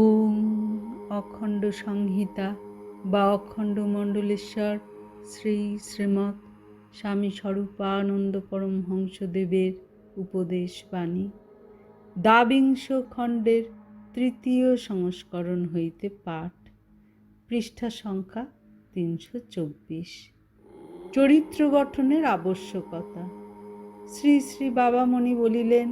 ওম অখণ্ড সংহিতা বা অখণ্ড মণ্ডলেশ্বর শ্রী শ্রীমৎ স্বামী স্বরূপানন্দ পরমহংসদেবের উপদেশ বাণী। দ্বাবিংশ খণ্ডের তৃতীয় সংস্করণ হইতে পাঠ, পৃষ্ঠা সংখ্যা তিনশো চব্বিশ। চরিত্র গঠনের আবশ্যকতা। শ্রী শ্রী বাবামণি বলিলেন,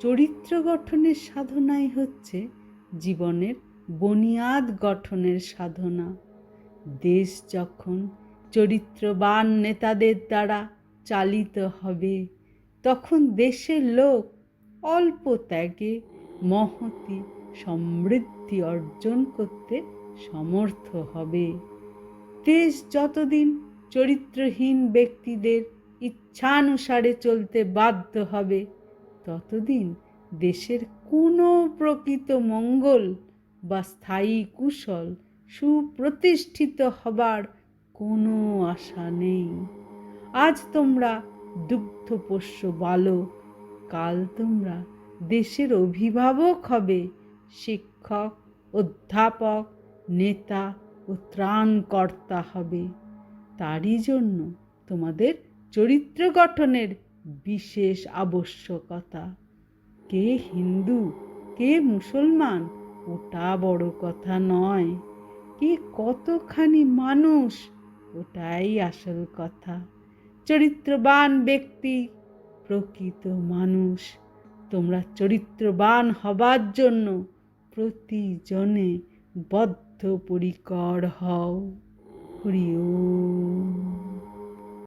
চরিত্র গঠনের সাধনাই হচ্ছে জীবনের বনিয়াদ গঠনের সাধনা। দেশ যখন চরিত্রবান নেতাদের দ্বারা চালিত হবে, তখন দেশের লোক অল্প ত্যাগে মহতি সমৃদ্ধি অর্জন করতে সমর্থ হবে। দেশ যতদিন চরিত্রহীন ব্যক্তিদের ইচ্ছানুসারে চলতে বাধ্য হবে, ততদিন দেশের কোনো প্রকৃত মঙ্গল বা স্থায়ী কুশল সুপ্রতিষ্ঠিত হবার কোনো আশা নেই। আজ তোমরা দুগ্ধপোষ্য বালক কাল তোমরা দেশের অভিভাবক হবে, শিক্ষক, অধ্যাপক, নেতা ও ত্রাণকর্তা হবে। তারই জন্য তোমাদের চরিত্র গঠনের বিশেষ আবশ্যকতা। কে হিন্দু, কে মুসলমান, ওটা বড় কথা নয়। কে কতখানি মানুষ, ওটাই আসল কথা। চরিত্রবান ব্যক্তি, প্রকৃত মানুষ। তোমরা চরিত্রবান হবার জন্য প্রতিজনে বদ্ধপরিকর হও। হরি